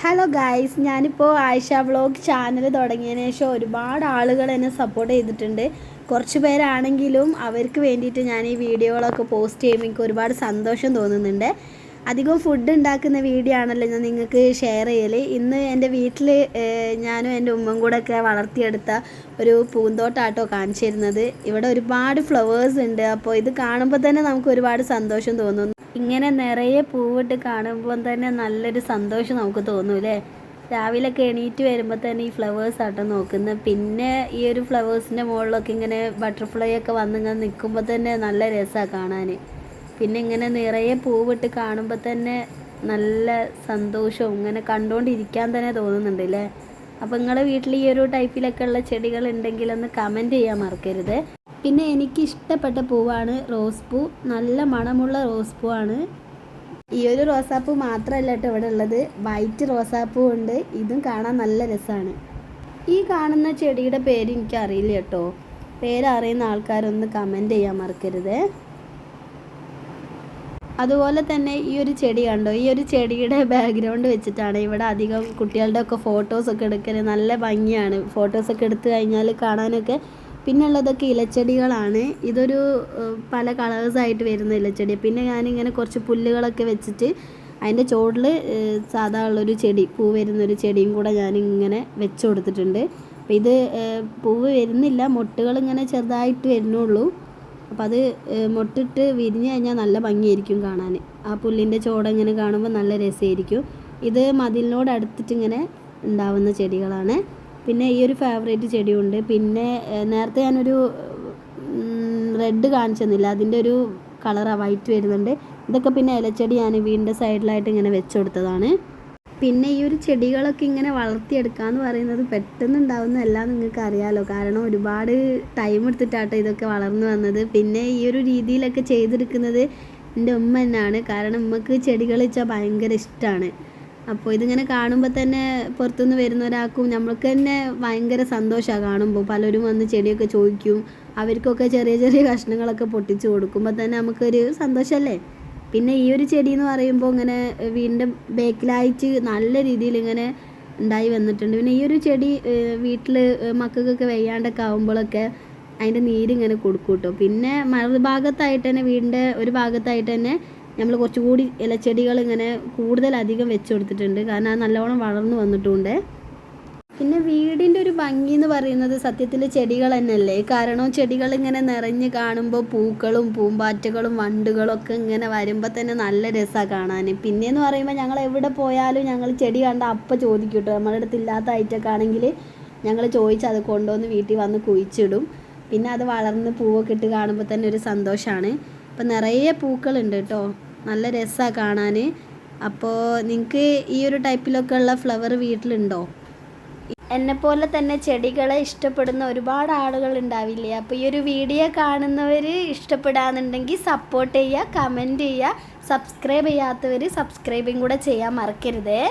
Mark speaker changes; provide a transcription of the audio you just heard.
Speaker 1: Hello guys ഞാനിപ്പോൾ Ayisha vlog channel തുടങ്ങിയതിന് ശേഷം ഒരുപാട് ആളുകൾ എന്നെ സപ്പോർട്ട് ചെയ്തിട്ടുണ്ട്. കുറച്ച് പേരാണെങ്കിലും അവർക്ക് വേണ്ടിയിട്ട് ഞാൻ ഈ വീഡിയോകളൊക്കെ പോസ്റ്റ് ചെയ്യുമ്പോൾ എനിക്ക് ഒരുപാട് സന്തോഷം തോന്നുന്നുണ്ട്. അധികം ഫുഡ് ഉണ്ടാക്കുന്ന വീഡിയോ ആണല്ലോ ഞാൻ നിങ്ങൾക്ക് ഷെയർ ചെയ്യൽ ഇന്ന് എന്റെ വീട്ടിൽ ഞാനും എന്റെ ഉമ്മൻ കൂടെ ഒക്കെ വളർത്തിയെടുത്ത ഒരു പൂന്തോട്ടാട്ടോ കാണിച്ചിരുന്നത്. ഇവിടെ ഒരുപാട് ഫ്ലവേഴ്സ് ഉണ്ട്. അപ്പോൾ ഇത് കാണുമ്പോൾ തന്നെ നമുക്ക് ഒരുപാട് സന്തോഷം തോന്നുന്നു. ഇങ്ങനെ നിറയെ പൂവിട്ട് കാണുമ്പോൾ തന്നെ നല്ലൊരു സന്തോഷം നമുക്ക് തോന്നും തോന്നൂലേ രാവിലെയൊക്കെ എണീറ്റ് വരുമ്പോൾ തന്നെ ഈ ഫ്ലവേഴ്സ് ആട്ടോ നോക്കുന്നത് പിന്നെ ഈ ഒരു ഫ്ലവേഴ്സിന്റെ മുകളിലൊക്കെ ഇങ്ങനെ ബട്ടർഫ്ലൈ ഒക്കെ വന്നിങ്ങനെ നിൽക്കുമ്പോൾ തന്നെ നല്ല രസമാണ് കാണാൻ പിന്നെ ഇങ്ങനെ നിറയെ പൂവിട്ട് കാണുമ്പോൾ തന്നെ നല്ല സന്തോഷവും ഇങ്ങനെ കണ്ടുകൊണ്ടിരിക്കാൻ തന്നെ തോന്നുന്നുണ്ട് അല്ലേ അപ്പോൾ നിങ്ങളുടെ വീട്ടിൽ ഈ ഒരു ടൈപ്പിലൊക്കെ ഉള്ള ചെടികൾ ഉണ്ടെങ്കിൽ ഒന്ന് കമന്റ് ചെയ്യാൻ മറക്കരുത്. പിന്നെ എനിക്ക് ഇഷ്ടപ്പെട്ട പൂവാണ് റോസ് പൂ നല്ല മണമുള്ള റോസ് പൂവാണ് ഈ ഒരു റോസാപ്പൂ മാത്രമല്ല കേട്ടോ ഇവിടെ ഉള്ളത്. വൈറ്റ് റോസാപ്പൂ ഉണ്ട്. ഇതും കാണാൻ നല്ല രസമാണ്. ഈ കാണുന്ന ചെടിയുടെ പേര് എനിക്ക് അറിയില്ല കേട്ടോ. പേരറിയുന്ന ആൾക്കാരൊന്ന് കമന്റ് ചെയ്യാൻ മറക്കരുത്. അതുപോലെ തന്നെ ഈ ഒരു ചെടി കണ്ടോ? ഈ ഒരു ചെടിയുടെ ബാക്ക്ഗ്രൗണ്ട് വെച്ചിട്ടാണ് ഇവിടെ അധികം കുട്ടികളുടെ ഒക്കെ ഫോട്ടോസൊക്കെ എടുക്കൽ നല്ല ഭംഗിയാണ്. ഫോട്ടോസൊക്കെ എടുത്തു കഴിഞ്ഞാൽ കാണാനൊക്കെ പിന്നെ ഉള്ളതൊക്കെ ഇലച്ചെടികളാണ്. ഇതൊരു പല കളേഴ്സായിട്ട് വരുന്ന ഇലച്ചെടി. പിന്നെ ഞാനിങ്ങനെ കുറച്ച് പുല്ലുകളൊക്കെ വെച്ചിട്ട് അതിന്റെ ചോട്ടിൽ സാധാ ഉള്ളൊരു ചെടി പൂ വരുന്നൊരു ചെടിയും കൂടെ ഞാനിങ്ങനെ വെച്ച് കൊടുത്തിട്ടുണ്ട്. അപ്പോൾ ഇത് പൂവ് വരുന്നില്ല. മൊട്ടുകൾ ഇങ്ങനെ ചെറുതായിട്ട് വരുന്നുള്ളൂ. അപ്പം അത് മുട്ടിട്ട് മൊട്ടിട്ട് വിരിഞ്ഞ് കഴിഞ്ഞാൽ നല്ല ഭംഗിയായിരിക്കും കാണാൻ ആ പുല്ലിന്റെ ചോട ഇങ്ങനെ കാണുമ്പോൾ നല്ല രസമായിരിക്കും. ഇത് മതിലിനോട് അടുത്തിട്ട് ഇങ്ങനെ ഉണ്ടാവുന്ന ചെടികളാണ്. പിന്നെ ഈ ഒരു ഫേവറേറ്റ് ചെടിയുണ്ട്. പിന്നെ നേരത്തെ ഞാനൊരു റെഡ് കാണിച്ചു തന്നില്ല അതിന്റെ ഒരു കളറാണ് വൈറ്റ് വരുന്നുണ്ട്. ഇതൊക്കെ പിന്നെ ഇലച്ചെടി ഞാൻ വീടിന്റെ സൈഡിലായിട്ട് ഇങ്ങനെ വെച്ച് കൊടുത്തതാണ്. പിന്നെ ഈ ഒരു ചെടികളൊക്കെ ഇങ്ങനെ വളർത്തിയെടുക്കുക എന്ന് പറയുന്നത് പെട്ടെന്ന് ഉണ്ടാവുന്നതല്ല നിങ്ങൾക്ക് അറിയാലോ. കാരണം ഒരുപാട് ടൈം എടുത്തിട്ടാട്ടോ ഇതൊക്കെ വളർന്നു വന്നത്. പിന്നെ ഈ ഒരു രീതിയിലൊക്കെ ചെയ്തെടുക്കുന്നത് എന്റെ ഉമ്മ തന്നെയാണ്. കാരണം ഉമ്മക്ക് ചെടികൾ വെച്ചാൽ ഭയങ്കര ഇഷ്ടമാണ് അപ്പോൾ ഇതിങ്ങനെ കാണുമ്പോൾ തന്നെ പുറത്തുനിന്ന് വരുന്ന ഒരാൾക്കും നമ്മൾക്ക് തന്നെ ഭയങ്കര സന്തോഷമാണ് കാണുമ്പോൾ പലരും വന്ന് ചെടിയൊക്കെ ചോദിക്കും. അവർക്കൊക്കെ ചെറിയ ചെറിയ കഷ്ണങ്ങളൊക്കെ പൊട്ടിച്ച് കൊടുക്കുമ്പോൾ തന്നെ നമുക്കൊരു സന്തോഷമല്ലേ പിന്നെ ഈ ഒരു ചെടി എന്ന് പറയുമ്പോൾ ഇങ്ങനെ വീടിന്റെ ബേക്കിലായിട്ട് നല്ല രീതിയിൽ ഇങ്ങനെ ഉണ്ടായി വന്നിട്ടുണ്ട്. പിന്നെ ഈ ഒരു ചെടി വീട്ടിൽ മക്കൾക്കൊക്കെ വെയ്യാണ്ടൊക്കെ ആകുമ്പോഴൊക്കെ അതിന്റെ നീരിങ്ങനെ കൊടുക്കും കേട്ടോ. പിന്നെ മറുഭാഗത്തായിട്ട് തന്നെ വീടിന്റെ ഒരു ഭാഗത്തായിട്ട് തന്നെ നമ്മൾ കുറച്ചുകൂടി ഇലച്ചെടികൾ ഇങ്ങനെ കൂടുതലധികം വെച്ച് കൊടുത്തിട്ടുണ്ട്. കാരണം അത് നല്ലോണം വളർന്നു വന്നിട്ടുണ്ട്. പിന്നെ വീടിന്റെ ഒരു ഭംഗി എന്ന് പറയുന്നത് സത്യത്തിൽ ചെടികൾ തന്നെയല്ലേ? കാരണം ചെടികൾ ഇങ്ങനെ നിറഞ്ഞ് കാണുമ്പോൾ പൂക്കളും പൂമ്പാറ്റകളും വണ്ടുകളൊക്കെ ഇങ്ങനെ വരുമ്പോൾ തന്നെ നല്ല രസമാണ് കാണാൻ. പിന്നെയെന്ന് പറയുമ്പോൾ ഞങ്ങൾ എവിടെ പോയാലും ഞങ്ങൾ ചെടി കണ്ട അപ്പം ചോദിക്കും കേട്ടോ. നമ്മുടെ അടുത്ത് ഇല്ലാത്ത ഐറ്റമൊക്കെ ആണെങ്കിൽ ഞങ്ങൾ ചോദിച്ച് അത് കൊണ്ടുവന്ന് വീട്ടിൽ വന്ന് കുഴിച്ചിടും. പിന്നെ അത് വളർന്ന് പൂവൊക്കെ ഇട്ട് കാണുമ്പോൾ തന്നെ ഒരു സന്തോഷമാണ്. അപ്പം നിറയെ പൂക്കളുണ്ട് കേട്ടോ. നല്ല രസമാണ് കാണാൻ അപ്പോൾ നിങ്ങൾക്ക് ഈ ഒരു ടൈപ്പിലൊക്കെ ഉള്ള ഫ്ലവർ വീട്ടിലുണ്ടോ? എന്നെ പോലെ തന്നെ ചെടികളെ ഇഷ്ടപ്പെടുന്ന ഒരുപാട് ആളുകൾ ഉണ്ടാവില്ലേ? അപ്പോൾ ഈ ഒരു വീഡിയോ കാണുന്നവർ ഇഷ്ടപ്പെടാന്നുണ്ടെങ്കിൽ സപ്പോർട്ട് ചെയ്യുക കമന്റ് ചെയ്യുക സബ്സ്ക്രൈബ് ചെയ്യാത്തവർ സബ്സ്ക്രൈബും കൂടെ ചെയ്യാൻ മറക്കരുതേ.